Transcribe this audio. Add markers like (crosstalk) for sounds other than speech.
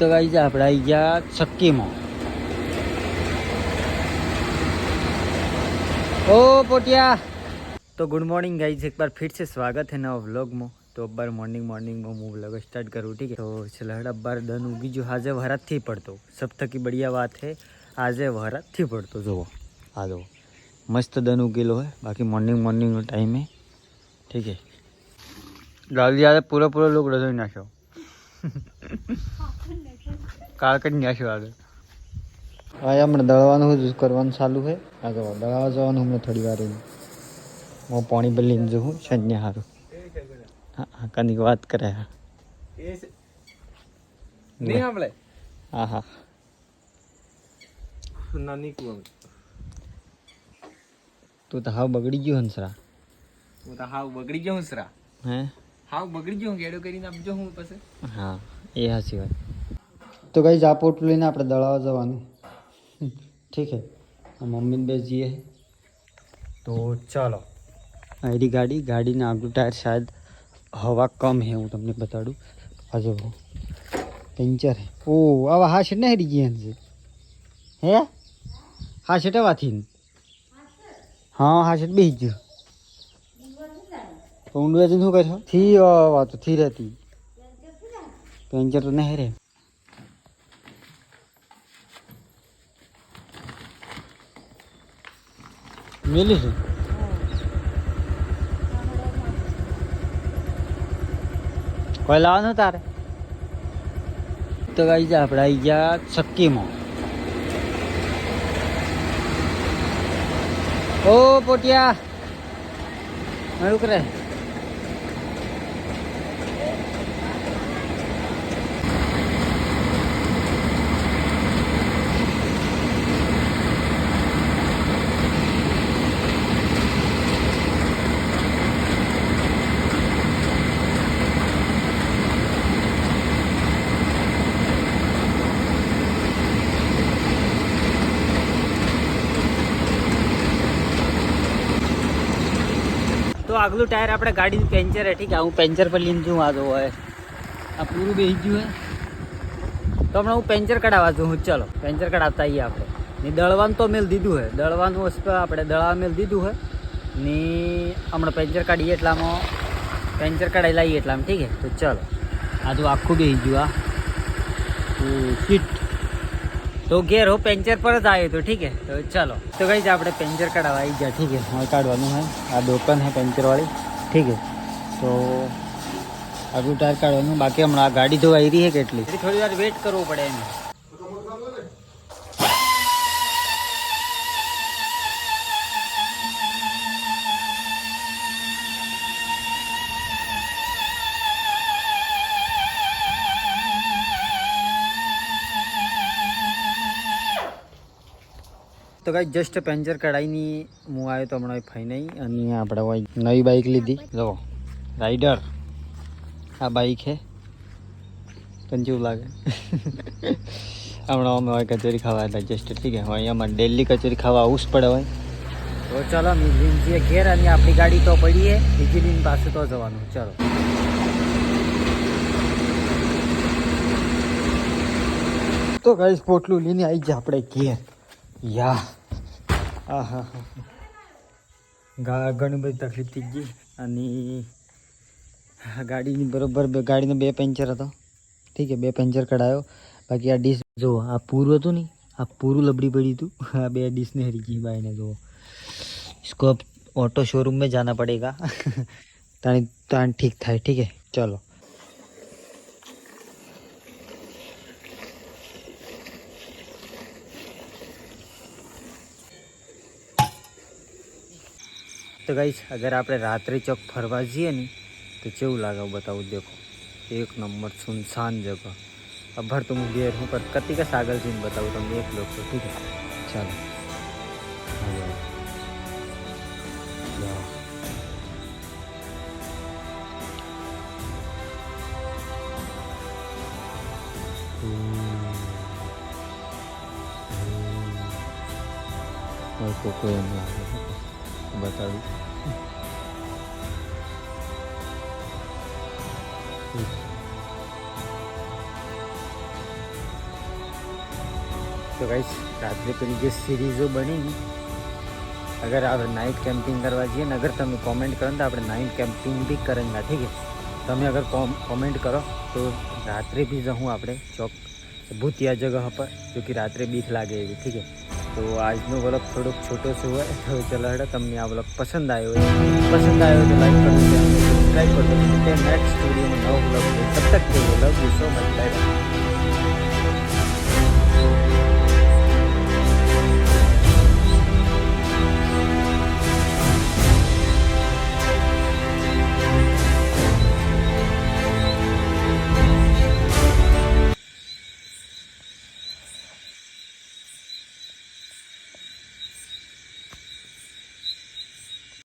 તો આવી જાય આપણે આવી ગયા ચક્કીમાં ઓ પોટિયા. તો ગુડ મોર્નિંગ ગાઈઝ એક બાર ફિર છે સ્વાગત હે નવા વ્લોગમાં તો અબ્બાર મોર્નિંગ મોર્નિંગમાં હું વ્લોગ સ્ટાર્ટ કરું ઠીક તો છેલ્લા અબ્બાર દન ઉગી જો આજે વરાતથી પડતો. સબ થકી બઢિયા વાત હે આજે વરાતથી પડતો જુઓ. આ જુઓ. મસ્ત દન ઉગેલો હોય બાકી મોર્નિંગ મોર્નિંગનો ટાઈમ હે ઠીક હે? ગાલી આજે પૂરો લોક રસોઈ નાખ્યો. (laughs) કાળ કરી નાખ્યો આગળ. હા હમણાં દળવાનું જ કરવાનું ચાલુ છે આ જો દળાવા જવાનું હમણાં થોડી વાર હું પાણી બદલીને જઉં સંજને સારું હા હા કનીક વાત કરે હા. નહીં સાંભળે? હા હા. નાની કુવા તું તો હાવ બગડી ગયો હંસરા. તું તો હાવ બગડી ગયો હંસરા. હે? હાવ બગડી ગયો હું ગેડો કરીને આપજો હું પછી. હા એ હાસી વાત. તો કઈ આ પોટલું લઈને આપણે દળાવા જવાનું. ઠીક હે. મમ્મીને બે જઈએ. તો ચાલો. આરી ગાડી ગાડીના આગલું ટાયર શાયદ હવા કમ હે હું તમને બતાડું. હજુ પંચર હે. ઓ આવા હા શેટ ને હેરી ગયા છે હે? હા શેટ આવાથી હા હા શેટ બેસી ગયો. તો ઊંડવા જઈને શું કરશો થી વાતો થી રહેતી પેન્ચર તો નહીં રે. મેલી છે? કોઈ લાવવાનું તારે? તો આવી જા આપણે આવી ગયા ચક્કીમાં ઓ પોટિયા મારું કરે. તો આગલું ટાયર આપણે ગાડીનું પેન્ચર હે, ઠીક હું પેન્ચર પર લઈને જઉં, આ હોય. આ પૂરું બેસી ગયું હે. તો હમણાં હું પેન્ચર કઢાવવા જઉં, હું ચલો. પેન્ચર કઢાવતા આવીએ આપણે. ને દળવાનું તો મેલ દીધું હે. દળવાનું વસ્તુ આપણે દળવા મેલ દીધું હે. ને હમણાં પેન્ચર કાઢીએ એટલામાં પેન્ચર કઢાવી લાવીએ એટલામાં, ઠીક છે. તો ચલો. આ તો આખું બેસી ગયું, આ. સીટ તો ઘેર હો પેન્ચર પર જ આવ્યો તો ઠીક હે તો ચાલો. તો કઈ આપણે પેન્ચર કઢાવવા આવી ગયા, ઠીક હે હવે કાઢવાનું હે આ દુકાન હે પેન્ચર વાળી, ઠીક હે તો આગળ ટાયર કાઢવાનું બાકી હમણાં આ ગાડી ધોવા આવી છે કેટલી? થોડી વાર વેટ કરવું પડે એમ. તો કઈ જસ્ટ પેન્ચર કઢાઈની હું આવ્યો તો હમણાં ફાઈ નહીં. અને આપણે હોય નવી બાઇક લીધી. જો રાઈડર આ બાઇક હે તને લાગે? હમણાં અમે હોય કચોરી ખાવા, એટલે જસ્ટ ઠીક હોય અમારે ડેલી કચોરી ખાવા આવું જ પડે હોય. તો ચાલો મિઝીનજીએ ઘેર અને આપણી ગાડી તો પડીએ બીજી પાસે તો જવાનું. ચાલો. તો ગાઈસ પોટલું લઈને આવી જાય આપણે ઘેર. યા આ હા હા ગા ઘણી બધી તકલીફ થઈ ગઈ અને ગાડીની બરોબર બે ગાડીનો બે પંચર હતો ઠીક છે બે પંચર કઢાયો બાકી આ ડીશ જો આ પૂરું હતું ને આ પૂરું લબડી પડી હતું આ બે ડીશને હરી ગઈ બાઈને જો इसको अब ऑटो शोरूम में जाना पड़ेगा तान तान ठीक થાય ठीक है चलो તો ગાઈસ અગર આપણે રાત્રે ચોક ફરવા જઈએ ને તો કેવું લાગે હું બતાવું દેખો એક નંબર સુનસાન જગહ અભર તો હું ઘેર હું પર કતી का सागर जी बताऊँ તમને એક લોક તો ठीक है ચાલો આ જાઓ. બતાડું તો ગાઈશ રાત્રે પેલી જે સિરીઝો બની અગર આપણે નાઇટ કેમ્પિંગ કરવા જઈએ ને, અગર તમે કોમેન્ટ કરો ને, તો આપણે નાઇટ કેમ્પિંગ બી કરેંગા, ઠીક છે? તમે અગર કોમ કોમેન્ટ કરો, તો રાત્રે બી જવું આપણે ચોક, ભૂતિયા જગહ પર જો કે રાત્રે બીક લાગે એવી, ઠીક છે? તો આજનો વ્લોગ થોડોક છોટો શું હોય તો ચલો હેડો, તમને આ વ્લોગ પસંદ આવ્યો હોય પસંદ આવ્યો તો લાઈક કરો સબસ્ક્રાઈબ કરો નેક્સ્ટ વિડીયોમાં નવો વ્લોગ તબ તક love you so much bye